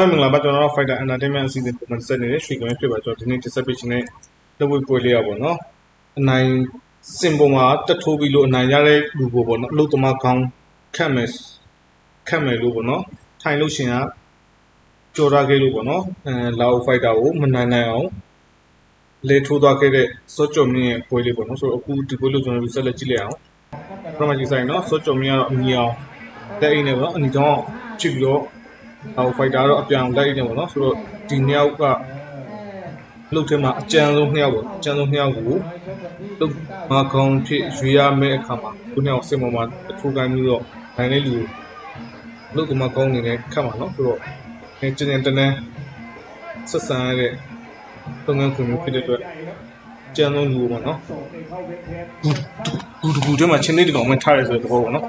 မင်္ဂလာပါကျွန်တော်တို့ Fighter Entertainment အစီအစဉ်ပုံမှန်ဆက်နေတဲ့ရွှေကမဲဖြစ်ပါကျွန်တော်ဒီနေ့တက်ဆက်ပေးခြင်းနဲ့လက်ဝဲပွဲလေးရပါတော့အနိုင်စင်ပုံမှာတက်ထိုးပြီးလို့အနိုင်ရတဲ့လူကိုပေါ့နော်အလုသမားကောင်းခတ်မယ်ခတ်မယ်လို့ပေါ့နော်ထိုင်လို့ရှင်ကကြော်ရခဲ့လို့ပေါ့နော်အဲလာအိုဖိုက်တာကိုမနိုင်နိုင်အောင်လေထိုးသွားခဲ့တဲ့စောကြော်မြင့်ရဲ့ပွဲလေးပေါ့နော်ဆိုတော့အခုဒီပွဲလို့ကျွန်တော်တို့ဆက်လက်ကြည့်လိုက်အောင်ပထမကြီးဆိုင်နော်စောကြော်မြင့်ကတော့အမြင်အောင်လက်အိမ်နဲ့ပေါ့နော်အနီကြောင်းချစ်ပြီးတော့ ဟိုဖိုက်တာတော့အပြောင်လိုက်နေပေါ့နော်ဆိုတော့ဒီနှစ်ယောက်ကလုတ်ထဲမှာအကြမ်းဆုံးနှစ်ယောက်ပေါ့အကြမ်းဆုံးနှစ်ယောက်ကိုလုတ်မကောင်းဖြစ်ရွေးရမယ့်အခါမှာခုနှစ်ယောက်စင်ပေါ်မှာအထူးကိုင်းပြီးတော့နိုင်တဲ့လူကိုလုတ်ကမကောင်းနေနဲ့ခတ်မှာနော်ဆိုတော့အဲကျင်းကျင်းတန်းတန်းဆက်ဆံရတဲ့လုပ်ငန်းခွင်မျိုးဖြစ်တဲ့အတွက်ကြမ်းဆုံးလူပေါ့နော်ဘူးဘူးတည်းမှာချင်းလေးတကောင်မှထားရဆိုတဲ့သဘောပေါ့နော်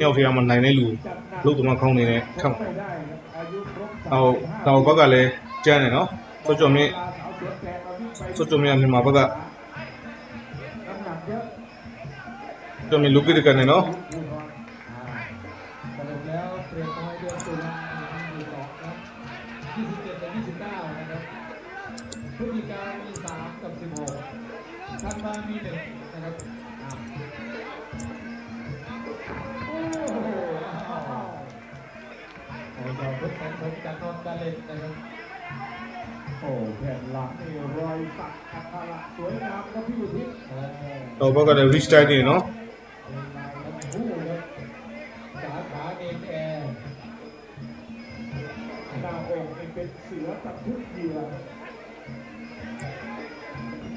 တယောက်တည်းကမှနိုင်တဲ့လူလုတ်ကမကောင်းနေနဲ့ခတ်မှာဟိုတော့ဘက်ကလည်းကျန်းတယ်နော်စောကြော်မြင့်စောကြော်မြင့်မြန်မာဘက်ကကြော်မြင့်လူကိတကန်နေနော် โอ้แผ่นหลังนี่รอยสักอัคระสวยงามครับพี่อุทิศ เออ တော့ဘက်ကလည်း reach time နေနော် เป็นลายทั้งคู่ครับสาขาเอ็นแอร์ หน้าอกนี่เป็นเสือกับทุกเหยื่อ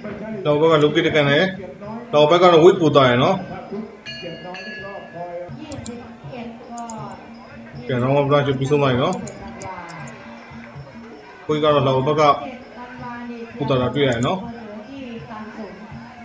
ไม่ใช่ တော့ဘက်ကလူကိတကန်နေ เกียรติน้อย တော့ဘက်ကတော့ဝိတ်ပူသွားရနော် ถ้าทุกเกียรติน้อยนี่ก็คอย ยี่สิบเอ็ดก็ ပြန်တော့ဘက်ကပြီးဆုံးသွားပြီနော် ကိုကြီးကတော့လောက်ဘက်က เจ็ดธันวานี่ ပူတာတွေ့ရတယ်နော် เหลือ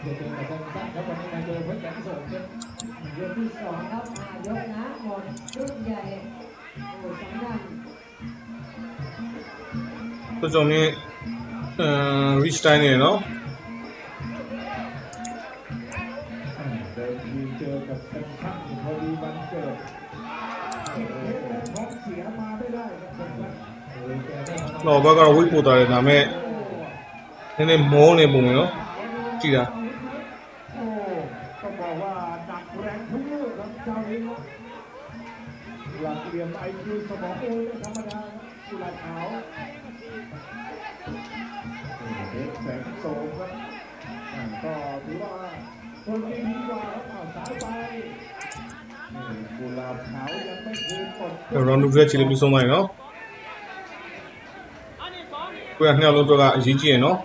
โปรแกรมเจอเจอกับสั้นๆครับวันนี้มาเจอเพื่อนแสนสมครับ ยกที่สองครับอ่ายกนะหมดชุดใหญ่โอ้สองด้าน စောကြော်မြင့်အဲ reach time နေနော် เดินทีเจอกับเซนชั่นพอดีวันเกิดเก็บเพชรและท้องเสียมาไม่ได้ครับเซนชั่น โอ้ยแกได้มา တော့ဘက်ကတော့ဝိတ်ပူသွားတယ်ဒါပေမဲ့နည်းနည်းမောနေပုံပဲနော်ကြည့်တာ แรงทุกลูกครับเจ้านี้หลักเหลี่ยมไอคิวสมองโอ้ยไม่ธรรมดาครับกุหลาบขาวเพชรแสงโสมครับอ่าก็ถือว่าคนที่ดีกว่าครับเอาสายไปนี่กุหลาบขาวยังไม่คืนกด ရောင်းလူရဲ့ချီလေးပြီးဆုံးသွားပြီနော်ကိုရနှစ်ယောက်လုံးတော့ကအရေးကြီးရယ်နော်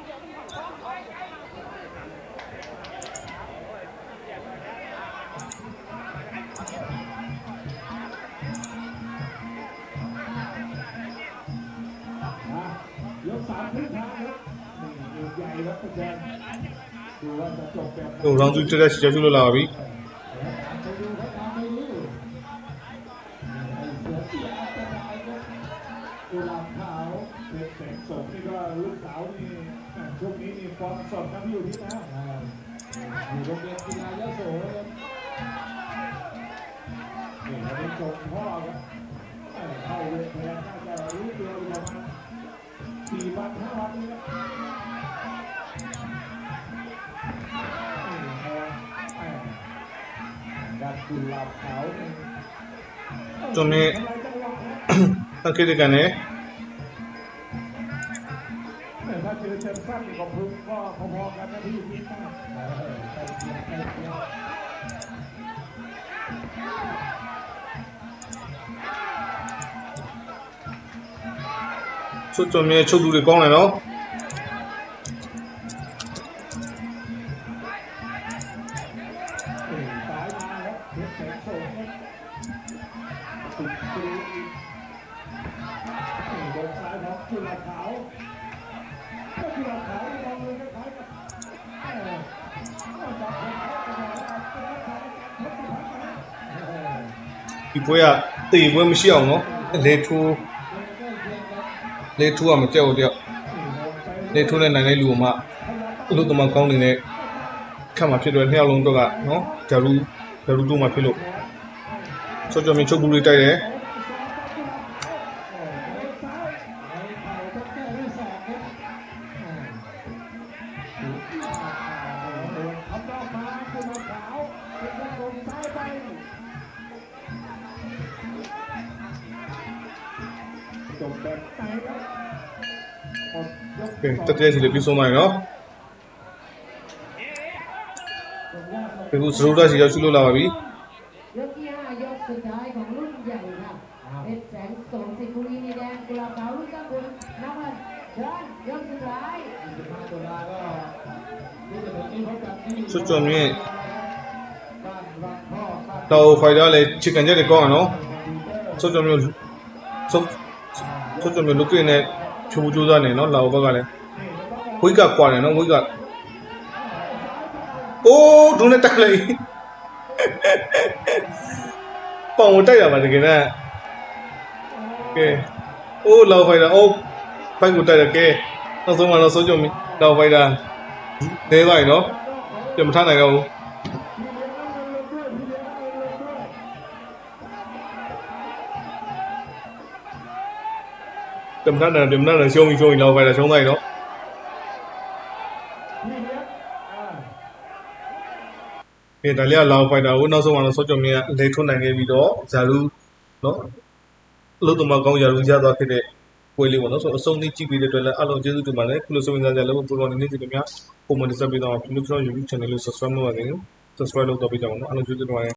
หนุ่มรังจุนจะได้ชิจาจุลลาบีตีบับรวทห้าวันนี้ครับ तुम्ही नक्की ठिकाणी chút cho mẹ chút đủ để con này đó ဒီပွဲကတေပွဲမရှိအောင်နော်လေထိုးလေထိုးကမကြောက်ဘူးတယောက်လေထိုးနဲ့နိုင်တဲ့လူကမှအလို့တမကောင်းနေတဲ့ခတ်မှာဖြစ်တော့နှစ်ယောက်လုံးတော့ကနော်ဂျာရူဂျာရူတို့မှဖြစ်လို့စွတ်ကြုံမြဲချုပ်သူတွေတိုက်တယ် จบแบบไหนครับหมดยก ကဲတက်တဲ့စီလေးပြီးဆုံးပါရနော်ဒီခုစရိုးတက်စီရောက်ရှိလို့လာပါပြီ ยกที่ห้ายกสุดท้ายของรุ่นใหญ่ค่ะเพชรแสงโสมสิงห์บุรีนีแดงกุหลาบขาวรุ่นตะกุลน้ำมันเชิญยกสุดท้าย 25ตุลาก็ที่จะถึงนี้พบกับที่ စွတ်ကြုံမြဲ บ้านวังพ่อบ้าน တော့ဖိုင်တာလည်းချစ်ကန်ချက်တွေကောင်းရနော်စွတ်ကြုံမြဲစွတ် စွတ်ကြုံမြဲလုကိနဲ့ဖြိုးကြိုးစားနေနော်လာဘက်ကလည်းဝိတ်ကကွာတယ်နော်ဝိတ်ကအိုးဒုနဲ့တက်လိုက်ပေါင်ကိုတိုက်ရပါတကယ်နဲ့ကဲအိုးလာဖိုင်တာအိုးဖိုင်ကိုတိုက်ရကဲနောက်ဆုံးကတော့စွတ်ကြုံမြဲလာဖိုင်တာနဲပါနော်ပြန်မထနိုင်တော့ဘူး တမနာတမနာရှုံးပြီးရှုံးပြီးလောက်ပဲရှုံးလိုက်တော့ဒီတလျာလောက်ဖိုက်တာကိုနောက်ဆုံးကတော့ဆော့ကြော်မြင်ကလေထွန်းနိုင်ခဲ့ပြီးတော့ဇာရူနော်အလို့တမကောင်းဇာရူရသွားခဲ့တဲ့ပွဲလေးပေါ့နော်ဆိုအဆုံးသိကြည့်ပြီးတဲ့အတွက်လည်းအလုံးကျေးဇူးတင်ပါတယ်ခုလိုဆိုရင်ကြလည်းပူတော်နေနေကြတယ်များပုံမှန်တက်ပြီးတော့ YouTube channel ကို subscribe လုပ်ပါခင် subscribe လုပ်တော့ပြီးကြအောင်နော်အလုံးကျေးဇူးတင်ပါတယ်